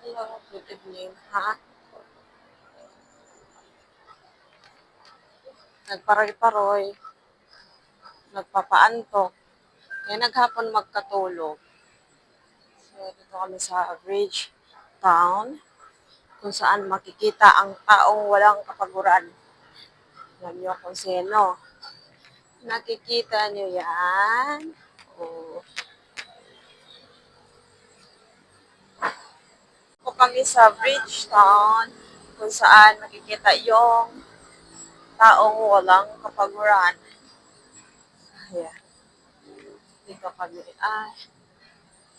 Hello, good evening. Ha? Nagparoy-paroy. Nagpapaantok. Kaya naghapon magkatulog. So, dito kami sa Bridge Town kung saan makikita ang taong walang kapaguran. Alam niyo kung sino. Nakikita niyo yan? Oh. Po kami sa Bridgetown kung saan makikita yung taong walang kapaguran. Ayan. Dito kami ay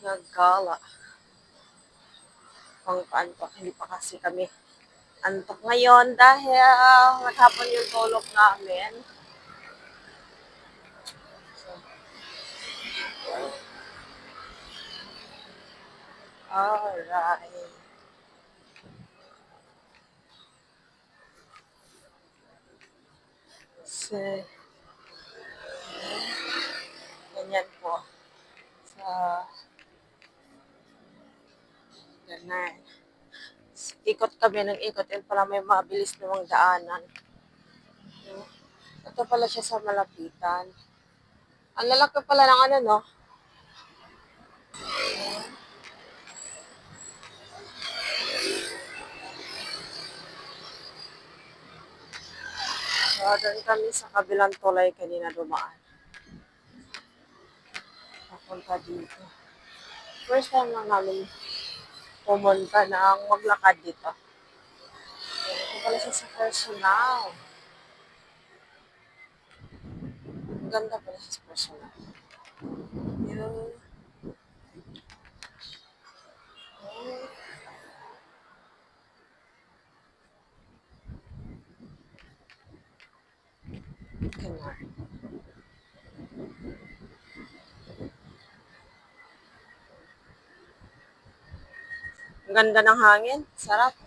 naggala. Pang paantok. Hindi pa kasi kami antok ngayon dahil maghapon yung tulog namin. Alright. So, ganyan po. Sa ganyan. Ikot kami ng ikot. Yan pala may mabilis namang daanan. Ito pala siya sa malapitan. Ang lalaki pala ng ano, no? Doon kami sa kabilang tulay kanina dumaan. Papunta dito. First time lang namin pumunta ng maglakad dito. Ito pala siya sa personal. Ganda pala siya sa personal. Yun. Oh. Ganyan. Ang ganda ng hangin. Sarap.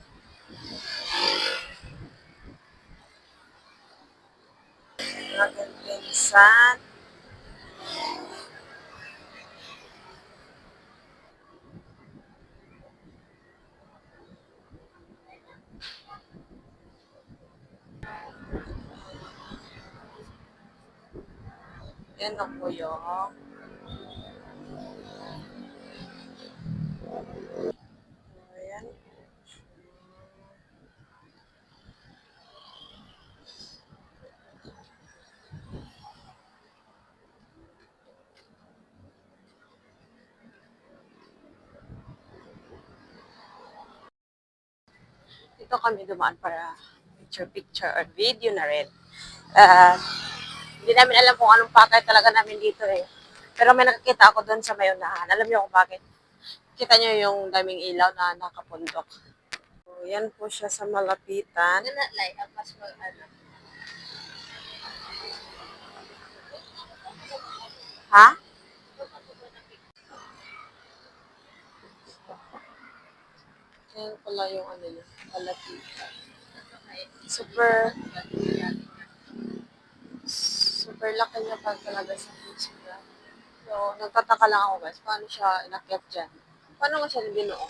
Yan na po yung Ayan. Dito kami dumaan para picture-picture or video na rin. Ah, hindi namin alam kung anong pakay talaga namin dito eh. Pero may nakakita ako doon sa mayunahan. Alam niyo kung bakit? Kita niyo yung daming ilaw na nakapundok. So, yan po siya sa malapitan. Ano na, like, ang mas mag, ano, Ha? Yan pala yung ano niya, malapitan. Super, super laki niya pa talaga sa picture. So, nagtataka lang ako guys, paano siya inakyat dyan? Paano nga siya binuo?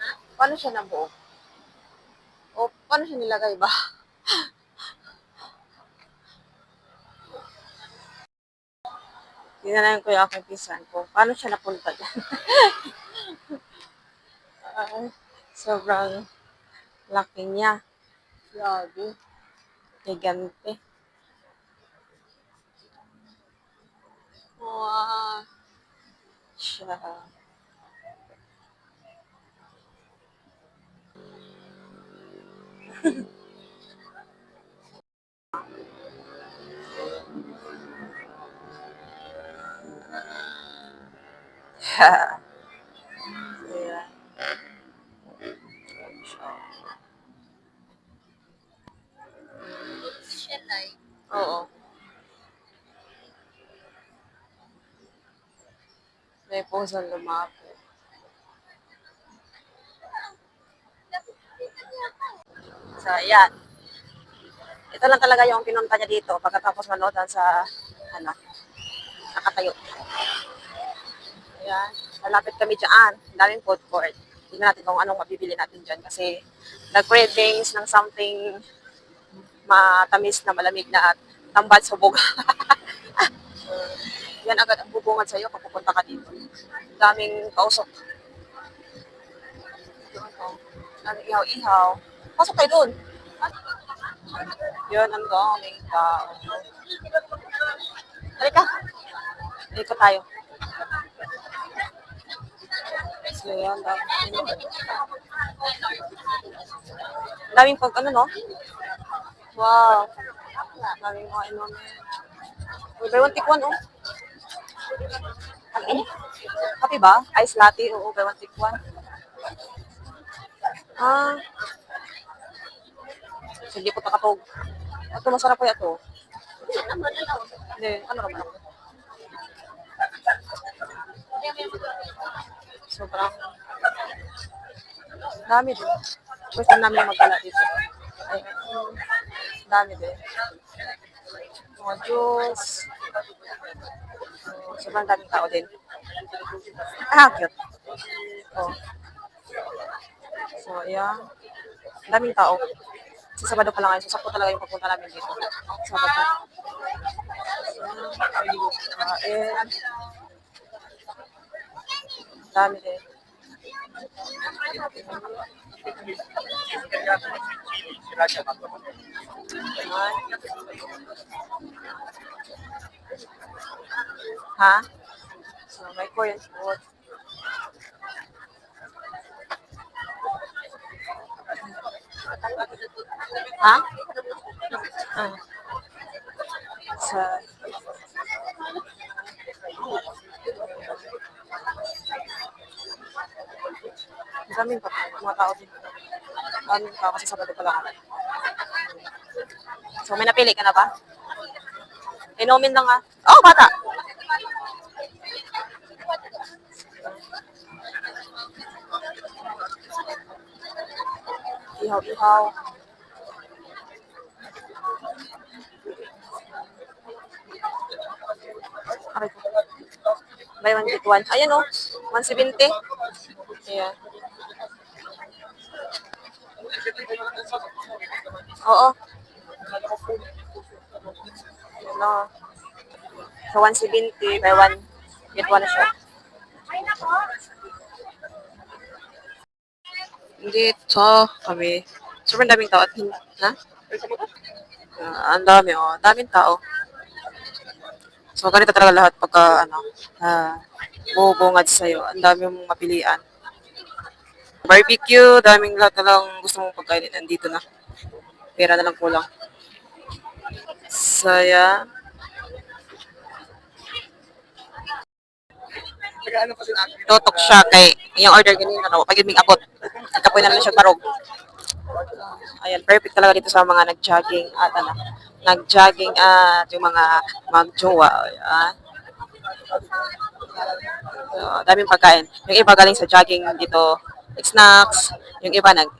Ha? Paano siya nabuo? O paano siya nilagay ba? Tingnan natin ko yung aking pisan ko. Paano siya napunta dyan? Ay, sobrang laki niya. Grabe. Gigante. Wow. Siya. Ayan. siya, like, Oo. May puso lumapit. So, ayan. Ito lang talaga yung pinunta niya dito pagkatapos manood sa, ano, nakatayo. Ayan. Malapit kami dyan. Daming food court. tingnan natin kung anong mabibili natin dyan kasi nag-cravings ng something matamis na malamig na at tambal subog. Yan agad ang bubungad sa'yo pag pupunta ka dito. Daming kausok. Daming ihaw-ihaw. Pasok kayo dun. Yun, ang daming tao. Halika. Halika tayo. So, yan. Daming, daming pag, ano, no? Wow. Daming mga inumin. Uy, take one, oh. Eh? Kape ba? Ice latte, oo, buy one take one. Ah. Sige po takatog. Ito, masarap po ito. Hindi, ano naman ako? Sobrang dami din. Time namin magkala dito. Ay, dami din. Mga juice. Sobrang daming tao din. Ah, cute. Oh. So, ayan. Daming tao. Sa Sabado pa lang ngayon. So, sakto talaga yung pagpunta namin dito. Sabado. Kain. Dami din. Ayan. Ha? So, may Korean food. Ha? Ah. Ang daming pa, mga tao din. Daming tao kasi Sabado pa lang. So, may napili ka na ba? Inumin lang ah. Oh, bata! Ihaw-ihaw. Ko. Buy one get one. Ayan oh. 170. Ayan. Oo. Ayan oh. So 170 buy one get one siya. Dito kami. Sobrang daming tao. at Ha? Ah, ang dami oh. Daming tao. So, ganito talaga lahat pagka, ano, ah, bubungad sa'yo. Ang dami mong mapilian. Barbecue, daming lahat na lang gusto mong pagkainin. Nandito na. Pera na lang kulang. Saya. Totok siya kay yung order ganina no, pag yung abot. Kapoy na lang siya barog. Ayan, perfect talaga dito sa mga nag-jogging at ano, nag-jogging at yung mga magjowa. Ayan. So, daming pagkain. Yung iba galing sa jogging dito, snacks. Yung iba nag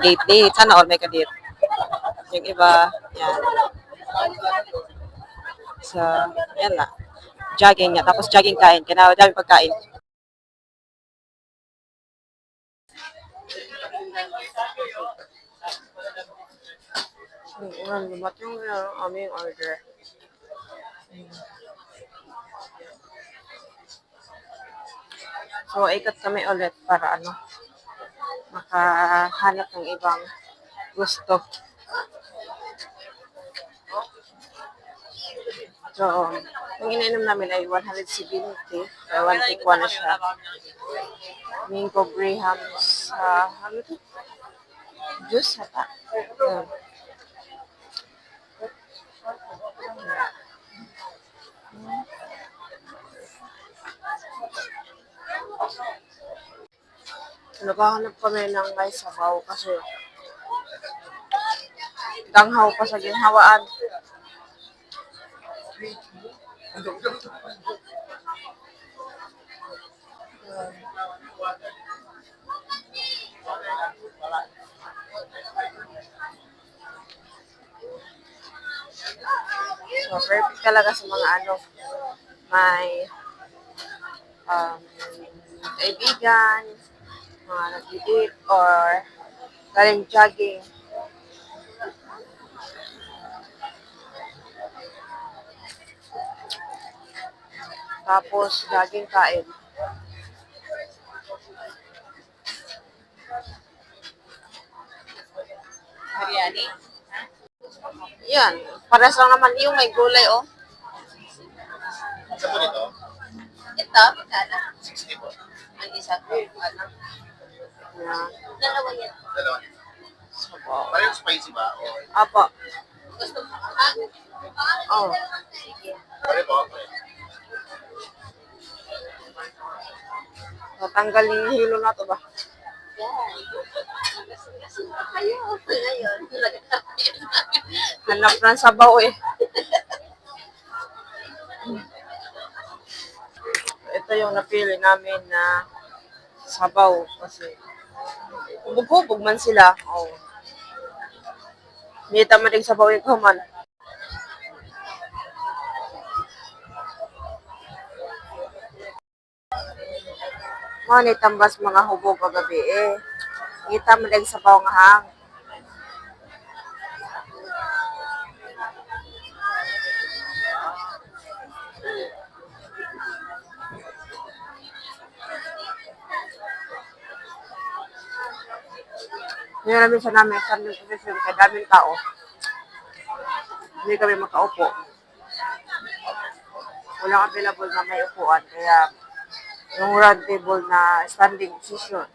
date date. Sana all may ka-date. Yung iba, yan. So, yan na. Jogging niya. Tapos jogging kain. Kaya daming pagkain. Ayan, lumat yung aming order. So, ikot kami ulit para ano, makahanap ng ibang gusto. So, yung inainom namin ay 170. Kaya 1 na siya. Mingo Graham sa, ano to? Juice, hata. Ayan. Naghahanap kami ng may sabaw kasi danghaw pa sa ginhawaan. So, perfect talaga sa mga ano, may um, kaibigan, mga nag-eat or galing jogging. Tapos, jogging kain. Biryani? Yan. Pares lang naman yung may gulay, oh. Isa po nito, Ito, magkano? 60 po. Ang isa ko, ano? Yan. Dalawa yan. Dalawa. Sabaw. Parehong spicy ba? O Apo. Gusto mo? Ah, Oh. sige. pareho po? Pareho. Tatanggal yung hilo na to ba? Yan. Hanap ng sabaw eh. Ito yung napili namin na sabaw kasi hubog-hubog man sila. Oh. Hindi tama din sabaw yung kaman. Mga tambas mga hubog kagabi eh. Kita mo din sabaw nga hang. Ngayon namin siya namin sa aming position kaya daming tao. Hindi kami makaupo. Walang available na may upuan kaya yung round table na standing position.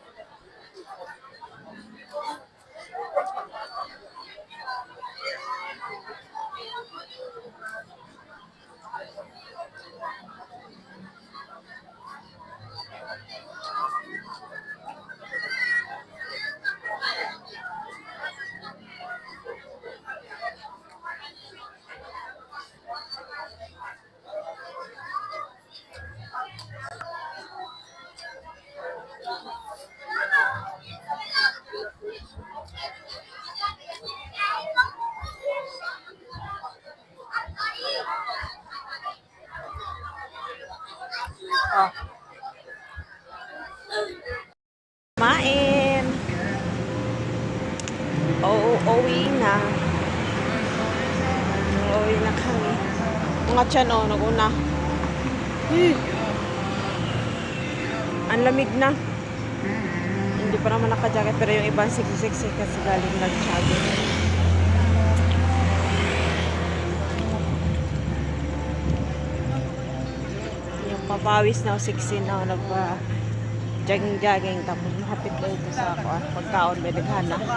Oh. Main. Oo, uwi na. Uwi na kami. Mga tiyan, oh, naguna. Hmm. Ang lamig na. Hindi pa naman naka-jacket pero yung ibang siksik-siksik kasi galing nag-jogging. Yung papawis na o siksi na o nagpa jogging-jogging tapos mahapit lang ito sa ako ah, pagkaon may naghana. Mo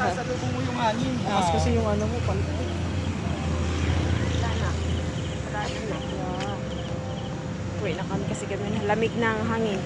yung. Mas kasi yung ano mo, pal- Wala na. Wala na. Uwi na kami kasi kami lamig na ang hangin.